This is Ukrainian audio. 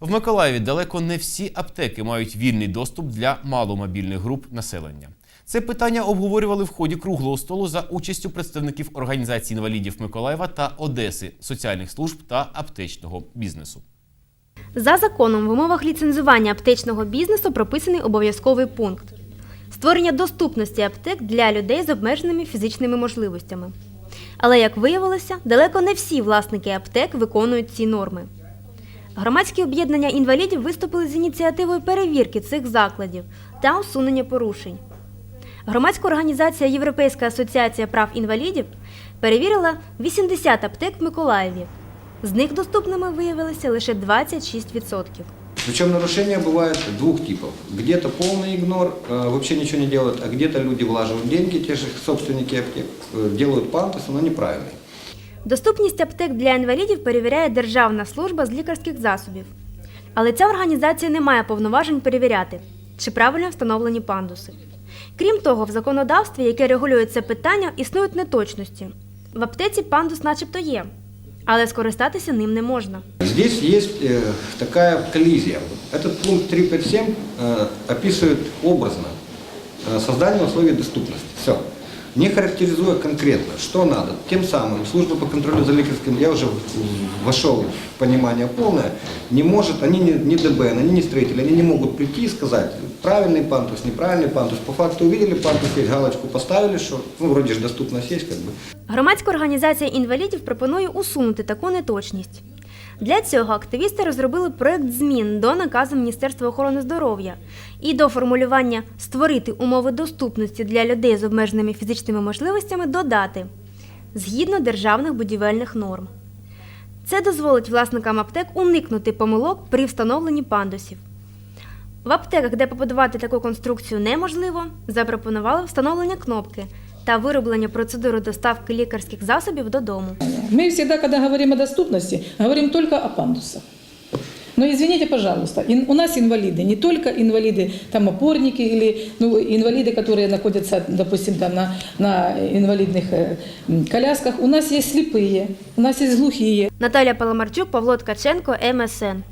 В Миколаєві далеко не всі аптеки мають вільний доступ для маломобільних груп населення. Це питання обговорювали в ході круглого столу за участю представників організації інвалідів Миколаєва та Одеси, соціальних служб та аптечного бізнесу. За законом в умовах ліцензування аптечного бізнесу прописаний обов'язковий пункт створення доступності аптек для людей з обмеженими фізичними можливостями. Але, як виявилося, далеко не всі власники аптек виконують ці норми. Громадські об'єднання інвалідів виступили з ініціативою перевірки цих закладів та усунення порушень. Громадська організація Європейська асоціація прав інвалідів перевірила 80 аптек в Миколаєві. З них доступними виявилися лише 26%. Причем нарушения бывают двух типов. Где-то полный игнор, э, вообще ничего не делают, а где-то люди влаживают деньги, те же собственники аптек, э, делают пандусы, но неправильные. Доступність аптек для інвалідів перевіряє Державна служба з лікарських засобів. Але ця організація не має повноважень перевіряти, чи правильно встановлені пандуси. Крім того, в законодавстві, яке регулює це питання, існують неточності. В аптеці пандус начебто є, але скористатися ним не можна. Здесь есть э, такая коллизия. Этот пункт 357 э, описывает образно э, создание условий доступности. Все. Не характеризуя конкретно, что надо. Тем самым служба по контролю за лекарским, я уже в- вошел в понимание полное, не может, они не, не ДБН, они не строители, они не могут прийти и сказать, правильный пантус, неправильный пантус. По факту увидели пантус, есть галочку поставили, что ну, вроде же доступность есть, как бы. Громадська організація інвалідів пропонує усунути таку неточність. Для цього активісти розробили проект змін до наказу Міністерства охорони здоров'я і до формулювання створити умови доступності для людей з обмеженими фізичними можливостями додати згідно державних будівельних норм. Це дозволить власникам аптек уникнути помилок при встановленні пандусів. В аптеках, де побудувати таку конструкцію неможливо, запропонували встановлення кнопки та вироблення процедури доставки лікарських засобів додому. Мы всегда, когда говорим о доступности, говорим только о пандусах. Но извините, пожалуйста, ин- у нас инвалиды, не только инвалиды, там опорники или ну, инвалиды, которые находятся, допустим, там на, на инвалидных э, м, колясках, у нас есть слепые, у нас есть глухие, Наталя Паламарчук, Павло Ткаченко, МСН.